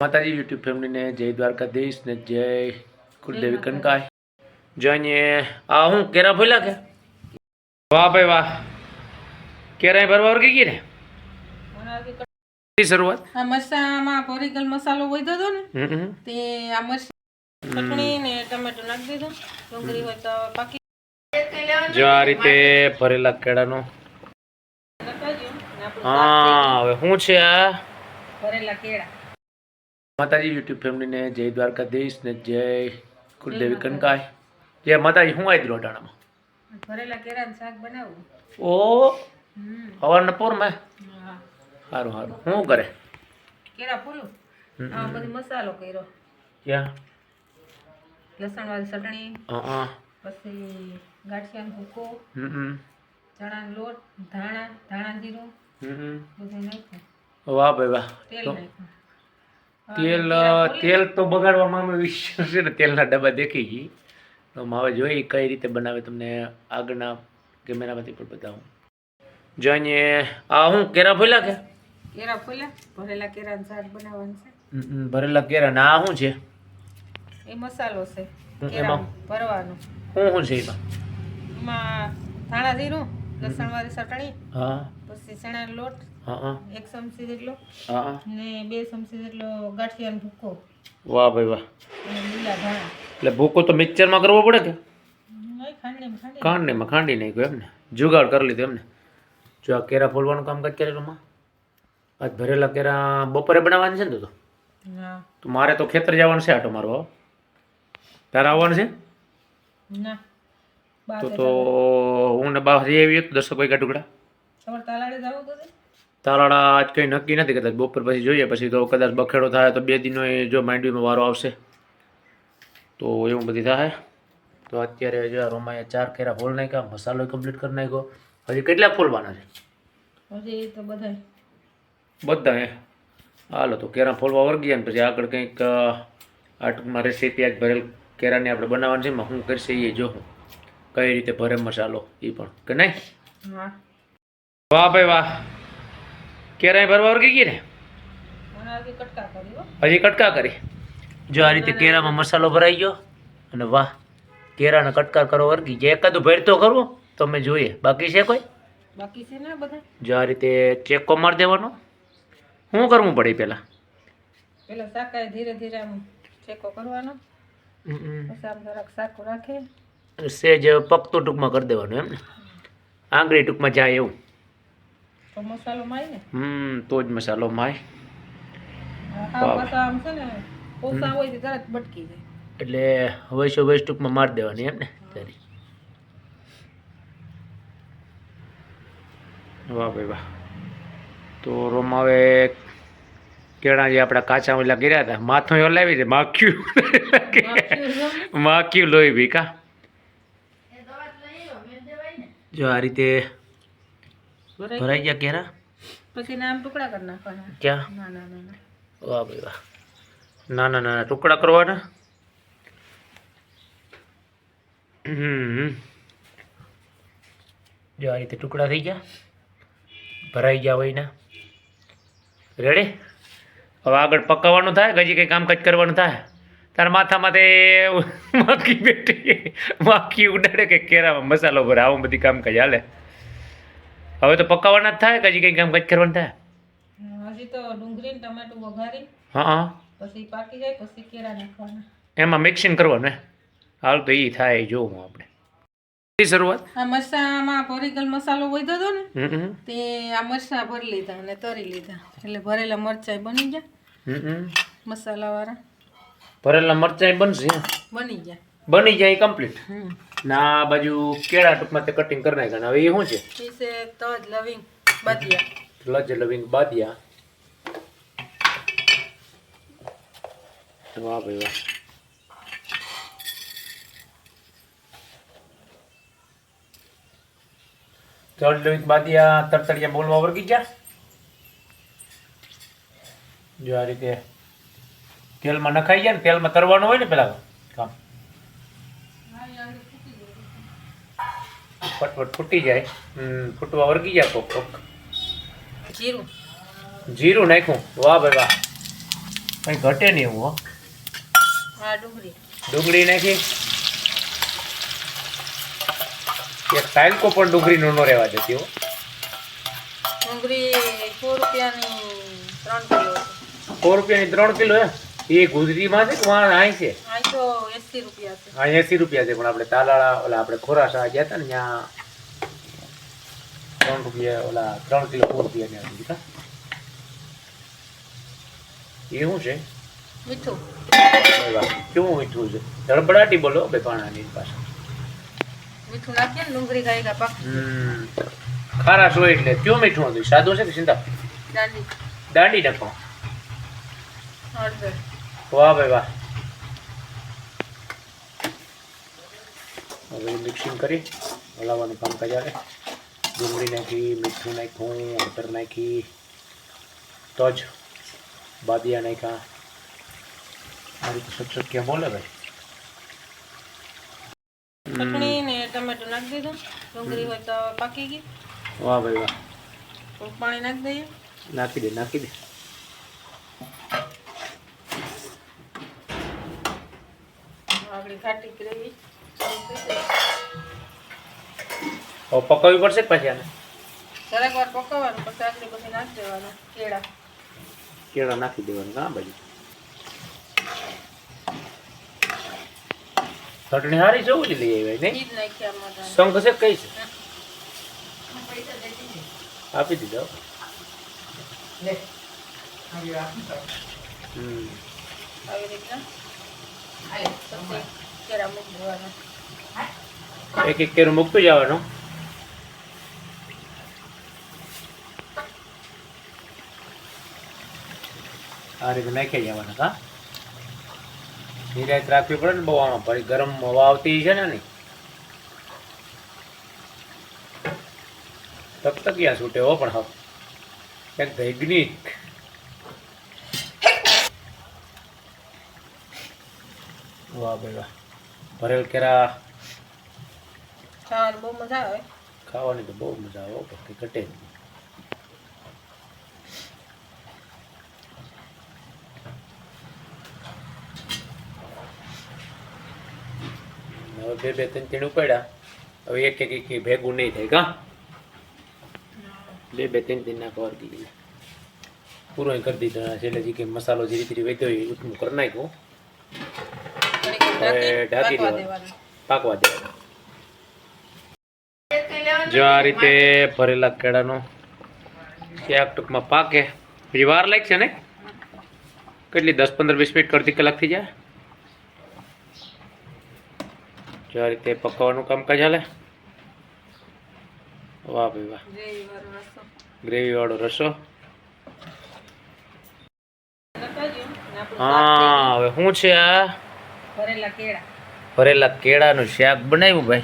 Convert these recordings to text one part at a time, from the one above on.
માતાજી યુટ્યુબ ફેમિલીને જય દ્વારકાધીશ ને જય કુલદેવી કનકાય જોઈને આ હું કેરા ભૂલા કે? વાહ ભાઈ વાહ. કેરા ભરવા વર્ગી ગઈ ને? શરૂઆત? આ મસામાં પોરીગલ મસાલો વધ્યો હતો ને. તે આ મરસી ચટણી ને ટમેટો નાખી દીધો. ડુંગળી હોય તો પાકી જો આ રીતે ભરેલા કેળાનો. હા હવે શું છે આ? ભરેલા કેળા. માતાજી યુટ્યુબ ફેમિલીને જય દ્વારકાધીશ ને જય કુલદેવી કનકાય જય માતાજી હું આવી રોટાણામાં ભરેલા કેળાનું શાક બનાવવું ઓ હમ. સવારના પોરમાં? હા. સારું સારું શું કરે? કેરા ફૂલું? આ બધી મસાલો કર્યો. ક્યાં? લસણવાળી ચટણી હા પછી ગાંઠિયાનો ભૂકો ચણાનો લોટ ધાણા ધાણા જીરું હમ હમ. બધું નાખ્યું. વાહ ભાઈ વાહ. તેલ નાખ્યું. તેલ તેલ તો બગાડવામાં અમે વિશ્વાસ છે ને તેલના ડબ્બા દેખી ગઈ તો હવે જોઈ કઈ રીતે બનાવે તમને આગળના કેમેરામાંથી પણ બતાવું. જોઈને આ હું કેરા ભોલા કે? કેરા ફૂલ્યા? ભરેલા કેરાનું શાક બનાવવાનું છે. ભરેલા કેરા. ના શું છે? એ મસાલો છે. કેરા? ભરવાનું. શું શું છે એમાં? એમાં ધાણા જીરું લસણવાળી ચટણી હા. પછી ચણાનો લોટ હા હા. એક ચમચી જેટલો હા. ને બે ચમચી જેટલો ગાંઠિયાનો ભૂકો. વાહ ભાઈ વાહ. અને લીલા ધાણા. એટલે ભૂકો તો મિક્સરમાં કરવો પડે કે? નહીં ખાંડી નાખ્યો એમ ને જુગાડ કરી લીધો એમને. જો આ કેરા ફોલવાનું કામકાજ કરેલું માં આજ ભરેલા કેરા બપોરે બનાવવાની છે ને તો તો મારે તો ખેતર જવાનું છે આટો મારવા હો. તારે આવવાનું છે? ના. તો તો હું ને બહાર આવી દસક વાગ્યા ટુકડા. તમારે તાલાડે જવું તો તારાડા આજ કંઈ નક્કી નથી કદાચ બપોર પછી જોઈએ પછી તો કદાચ બખેડો થાય તો બે દિનો જો માંડવીમાં વારો આવશે. તો એવું બધી થાય. તો અત્યારે જો આ રોમાએ ચાર કેરા ફોલ નાખ્યા મસાલો કમ્પ્લીટ કરી નાખ્યો. હજી કેટલા ફોલવાના છે? હજી તો બધા બધા હે હાલો તો કેરા ફોલવા વર્ગી ને પછી આગળ કંઈક આ ટૂંકમાં રેસીપી આજ ભરેલ કેરાની આપણે બનાવવાની છે શું કરશે એ જો કઈ રીતે ભરે મસાલો એ પણ કે નહીં? વાહ ભાઈ વાહ. કેરાય ભરવા વર્ગી ગઈ ને? હજી કટકા કરી હજી કટકા કરી? જો આ રીતે કેરામાં મસાલો ભરાઈ ગયો અને વાહ કેરાના કટકા કરો વર્ગી જે એકાદું ભરતો કરવો તો અમે જોઈએ. બાકી છે કોઈ? બાકી છે ને બધા? જો આ રીતે ચેકો મારી દેવાનો. શું કરવું પડે પહેલાં? પેલા શાકાય ધીરે ધીરે ચેકો કરવાનો. પછી આમ જરાક શાકું રાખે. સેજ પકતું ટૂંકમાં કરી દેવાનું એમ. ને આંગળી ટૂંકમાં જાય એવું. તો મસાલો માય ને? હમ તો જ મસાલો માય. એટલે વૈસો વૈસ ટૂંકમાં મારી દેવાની એમ ને તારી. વાહ ભાઈ વાહ. તો રોમ હવે કેળા જે આપણા કાચા ઓલા કર્યા હતા માથું હલાવી દે માખ્યું. માખ્યું લોહી ભી કા જો આ રીતે ભરાઈ ગયા. કેરા? પછી નામ ટુકડા કરી નાખવાના. ક્યાં? ના ના ના ના. વાહ ભાઈ વાહ. નાના નાના ટુકડા કરવાના? જો આ રીતે ટુકડા થઈ ગયા. ભરાઈ ગયા હોય ના. રેડી હવે આગળ પકાવવાનું થાય કે હજી કંઈ કામકાજ કરવાનું થાય? તારા માથામાં તે માખી બેઠી. માખી ઉડાડે કે કેરામાં મસાલો ભરે. આવું બધી કામકાજ હાલે. હવે તો પકાવવાના જ થાય કે હજી કંઈ કામકાજ કરવાનું થાય? હજી તો ડુંગળી ને ટમાટું વઘારી. હા હા. પછી પાકી જાય પછી કેરા નાખવાના. એમાં મિક્સિંગ કરવાનું હે? હાલ તો એ થાય જોવું આપણે. શરૂઆત? આ મરસામાં ભરીગલ મસાલો વધ્યો હતો ને. તે આ મરચાં ભરી લીધા અને તરી લીધા. એટલે ભરેલા મરચાં બની ગયા. મસાલા હમ. ભરેલા મરચાંય બનશે બની જાય બની જાય કમ્પ્લીટ ના બાજુ કેળા ટૂંકમાં તે કટિંગ કરી નાખ્યા હવે એ શું છે? તજ લવિંગ બાદિયા. લજ લવિંગ બાદિયા. વાહ ભાઈ વાહ. તજ લવિંગ બાદિયા તરતરિયા બોલવા વર્ગી ગયા? જો આ રીતે તેલમાં નખાઈ જાય ને તેલમાં તરવાનું હોય ને પેલા કામ. ફટફટ ફૂટી જાય. ફૂટવા વર્ગી જાય કોક કોક. જીરું. જીરું નાખ્યું. વાહ ભાઈ વાહ. કંઈ ઘટે નહીં એવું હો. ડુંગળી. ડુંગળી નાખી. એક ટાઈલકો પણ ડુંગળીનો ન રહેવા દેતી હો. ડુંગળી સો રૂપિયાની ત્રણ કિલો સો રૂપિયાની ત્રણ કિલો હે એ ગુજરીમાં છે કે વાણ અહીં છે? હા એસી રૂપિયા છે. પણ આપણે તાલાળા ઓલા આપણે ખોરાસા ગયા હતા ને ત્યાં ત્રણ રૂપિયા ઓલા ત્રણ કિલો ફોર રૂપિયા ત્યાં હતી એ શું છે? મીઠું. કેવું મીઠું છે? ધડબડાટી બોલો બે પાણાની પાસે. મીઠું નાખીએ ને ડુંગળી ખાઈ કાપા ખારાશ હોય એટલે. કયું મીઠું હતું? સાદું છે કે ચિંતા દાંડી. દાંડી નાખો હળદર. વાહ ભાઈ વાહ. હવે મિક્સિંગ કરી હલાવવાનું કામ કર્યા ડુંગળી નાખી મીઠું નાખ્યું હળદર નાખી તો જ બાદિયા નાખ્યા. આ રીતે સચક્યા બોલે ભાઈ? ને ટમેટું નાખી દીધું. ડુંગળી હોય તો પાકી ગઈ. વાહ ભાઈ વાહ. પાણી નાખી દઈએ. નાખી દે નાખી દે. આગળ ખાટી ગ્રેવી પકાવવી પડશે પછી આને? જરાક વાર પકાવવાનું પછી આગળ પછી નાખી દેવાના કેળા. કેળા નાખી દેવાનું હા બાજુ. ચટણી સારી છે ઓલી લઈ આવી નહીં? શંખ છે કઈ છે? આપી દીધો હમ. આવી રીતના પછી કેળા મૂકી દેવાના એક એક કેરું મૂકતું જવાનું આ રીતે નાખી જવાના હા નિરાયત રાખવી પડે ને બહુ આમાં પછી ગરમ હવા આવતી છે ને ની તકતકિયા છૂટે હો પણ હા એક વૈજ્ઞિક વાહ ભાઈ વાહ. ભરેલ કેરા. ખાવાની બહુ મજા આવે. ખાવાની તો બહુ મજા આવે બાકી ઘટે હવે બે બે ત્રણ ત્રણ ઉપાડ્યા. હવે એક એક ભેગું નહીં થાય કા? બે બે ત્રણ ત્રણ નાખવા દી પૂરો કરી દીધો છેલ્લે જે કે મસાલો જે રીતે વેચ્યો એ ઉઠવું કરી નાખ્યું. ઘડીક ઢાંકી દેવાનું. દેવાનું. પાકવા દે. જો આ રીતે ભરેલા કેળાનો ક્યાંક ટૂંકમાં પાકે. પછી વાર લાગશે ને? કેટલી દસ પંદર વીસ મિનિટ કરતી કલાક થઈ જાય? જો આ રીતે પકવવાનું કામકાજ હાલે. વાહ ભાઈ વાહ. ગ્રેવી વાળો રસો. આપણું હા હવે શું છે આ. ભરેલા કેળા. ભરેલા કેળાનું શાક બનાવ્યું ભાઈ?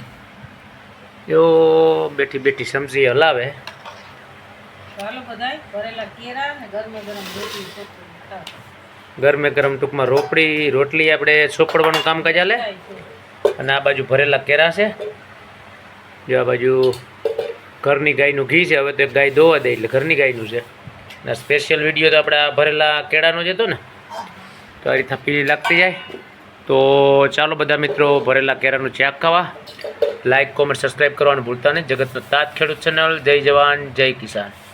એવો બેઠી બેઠી સમજી હલાવે. તો બધાય ભરેલા કેળા ને ગરમે ગરમ રોટલી ગરમે ગરમ ટૂંકમાં રોપડી રોટલી આપણે ચોપડવાનું કામકાજ હાલે? અને આ બાજુ ભરેલા કેરા છે. જો આ બાજુ ઘરની ગાયનું ઘી છે હવે તો ગાય દોવા દે એટલે ઘરની ગાયનું છે. અને સ્પેશિયલ વીડિયો તો આપણે આ ભરેલા કેળાનો જ હતો ને? તો આ રીતના પીળી લાગતી જાય. તો ચાલો બધા મિત્રો ભરેલા કેરાનું ચાક ખાવા. લાઈક કોમેન્ટ સબસ્ક્રાઈબ કરવાનું ભૂલતા નહીં. જગતનો તાત ખેડૂત ચેનલ જય જવાન, જય કિસાન.